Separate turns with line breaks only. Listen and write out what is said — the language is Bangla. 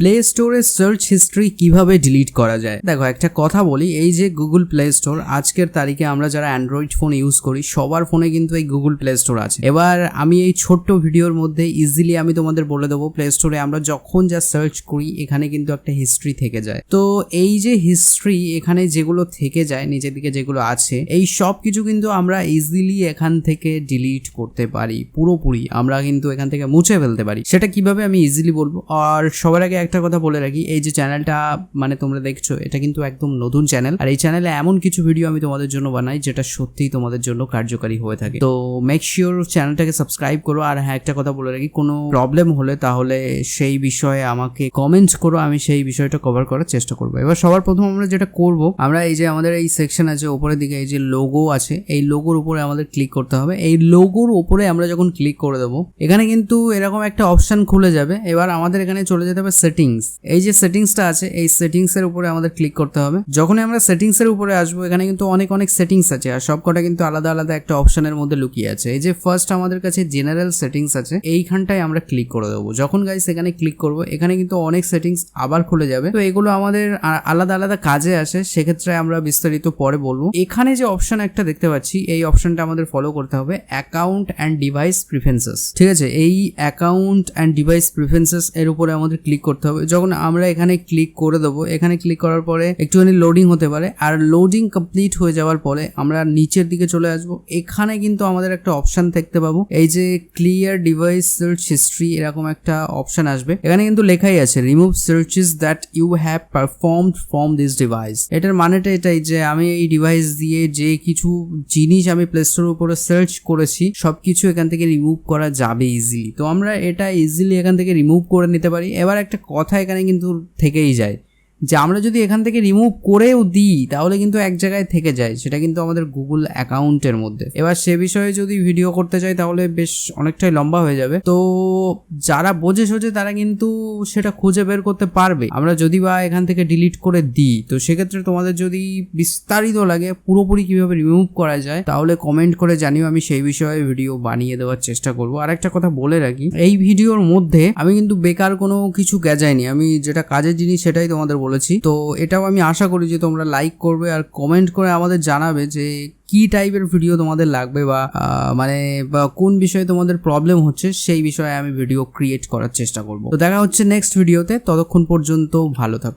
প্লে স্টোরে সার্চ হিস্ট্রি কীভাবে ডিলিট করা যায়? দেখো, একটা কথা বলি, এই যে গুগল প্লে স্টোর আজকের তারিখে আমরা যারা অ্যান্ড্রয়েড ফোন ইউজ করি, সবার ফোনে কিন্তু এই গুগল প্লে স্টোর আছে। এবার আমি এই ছোট্ট ভিডিওর মধ্যে ইজিলি আমি তোমাদের বলে দেবো প্লে স্টোরে আমরা যখন যা সার্চ করি, এখানে কিন্তু একটা হিস্ট্রি থেকে যায়। তো এই যে হিস্ট্রি এখানে যেগুলো থেকে যায়, নিচের দিকে যেগুলো আছে, এই সব কিছু কিন্তু আমরা ইজিলি এখান থেকে ডিলিট করতে পারি, পুরোপুরি আমরা কিন্তু এখান থেকে মুছে ফেলতে পারি। সেটা কীভাবে আমি ইজিলি বলব? আর সবার আগে একটা কথা বলে রাখি, এই যে চ্যানেলটা মানে তোমরা দেখছ, এটা কিন্তু একদম নতুন চ্যানেল আর এই চ্যানেলে এমন কিছু ভিডিও আমি তোমাদের জন্য বানাই যেটা সত্যিই তোমাদের জন্য কার্যকারী হয়ে থাকে। তো মেক শিওর চ্যানেলটাকে সাবস্ক্রাইব করো। আর হ্যাঁ একটা কথা বলে রাখি, কোনো প্রবলেম হলে তাহলে সেই বিষয়ে আমাকে কমেন্ট করো, আমি সেই বিষয়টা কভার করার চেষ্টা করব। এবার সবার প্রথম আমরা যেটা করব, আমরা এই যে আমাদের এই সেকশন আছে উপরের দিকে এই যে লোগো আছে, এই লোগোর উপরে আমাদের ক্লিক করতে হবে। এই লোগোর উপরে আমরা যখন ক্লিক করে দেবো, এখানে কিন্তু এরকম একটা অপশন খুলে যাবে। এবার আমাদের এখানে চলে যেতে হবে সেটিংস এই যে সেটিংসটা আছে, এই সেটিংস এর উপরে আমাদের ক্লিক করতে হবে। যখনই আমরা সেটিংস এর উপরে আসব, এখানে কিন্তু অনেক অনেক সেটিংস আছে আর সবকটা কিন্তু আলাদা আলাদা একটা অপশনের মধ্যে লুকিয়ে আছে। এই যে ফার্স্ট আমাদের কাছে জেনারেল সেটিংস আছে, এইখানটায় আমরা ক্লিক করে দেবো। যখন গাইস এখানে ক্লিক করব, এখানে কিন্তু অনেক সেটিংস আবার খুলে যাবে। তো এগুলো আমাদের আলাদা আলাদা কাজে আসে, সেক্ষেত্রে আমরা বিস্তারিত পরে বলব। এখানে যে অপশন একটা দেখতে পাচ্ছি, এই অপশনটা আমাদের ফলো করতে হবে অ্যাকাউন্ট অ্যান্ড ডিভাইস প্রিফারেন্সেস ঠিক আছে? এই অ্যাকাউন্ট অ্যান্ড ডিভাইস প্রিফারেন্সেস এর উপরে আমাদের ক্লিক করতে হবে। যখন আমরা এখানে ক্লিক করে দেবো, এখানে ক্লিক করার পরে একটুখানি লোডিং হতে পারে। আর লোডিং কমপ্লিট হয়ে যাওয়ার পরে আমরা নিচের দিকে চলে আসব। এখানে কিন্তু আমাদের একটা অপশন দেখতে পাবো। এই যে ক্লিয়ার ডিভাইস সার্চ হিস্ট্রি এরকম একটা অপশন আসবে। এখানে কিন্তু লেখাই আছে remove searches that you have performed from this device এটার মানেটা এটাই যে আমি এই ডিভাইস দিয়ে যে কিছু জিনিস আমি প্লে স্টোর উপরে সার্চ করেছি, সবকিছু এখান থেকে রিমুভ করা যাবে ইজিলি তো আমরা এটা ইজিলি এখান থেকে রিমুভ করে নিতে পারি। এবার একটা কথা এখানে কিন্তু থেকেই যায়। যে আমরা যদি এখান থেকে রিমুভ করেও দিই, তাহলে কিন্তু এক জায়গায় থেকে যায়। সেটা কিন্তু আমাদের গুগল অ্যাকাউন্টের মধ্যে। এবার সে বিষয়ে যদি ভিডিও করতে চাই তাহলে বেশ অনেকটাই লম্বা হয়ে যাবে। তো যারা বোঝে সোঝে, তারা কিন্তু সেটা খুঁজে বের করতে পারবে। আমরা যদি বা এখান থেকে ডিলিট করে দিই, তো সেক্ষেত্রে তোমাদের যদি বিস্তারিত লাগে, পুরোপুরি কীভাবে রিমুভ করা যায়, তাহলে কমেন্ট করে জানিও। আমি সেই বিষয়ে ভিডিও বানিয়ে দেওয়ার চেষ্টা করব। আর একটা কথা বলে রাখি, এই ভিডিওর মধ্যে আমি কিন্তু বেকার কোনো কিছু গেজাইনি। আমি যেটা কাজের জিনিস, সেটাই তোমাদের বলেছি তো এটাও আমি আশা করি যে তোমরা লাইক করবে আর কমেন্ট করে আমাদের জানাবে যে কি টাইপের ভিডিও তোমাদের লাগবে বা মানে বা কোন বিষয়ে তোমাদের প্রবলেম হচ্ছে সেই বিষয়ে আমি ভিডিও ক্রিয়েট করার চেষ্টা করব। তো দেখা হচ্ছে নেক্সট ভিডিওতে ততক্ষণ পর্যন্ত ভালো থাকো।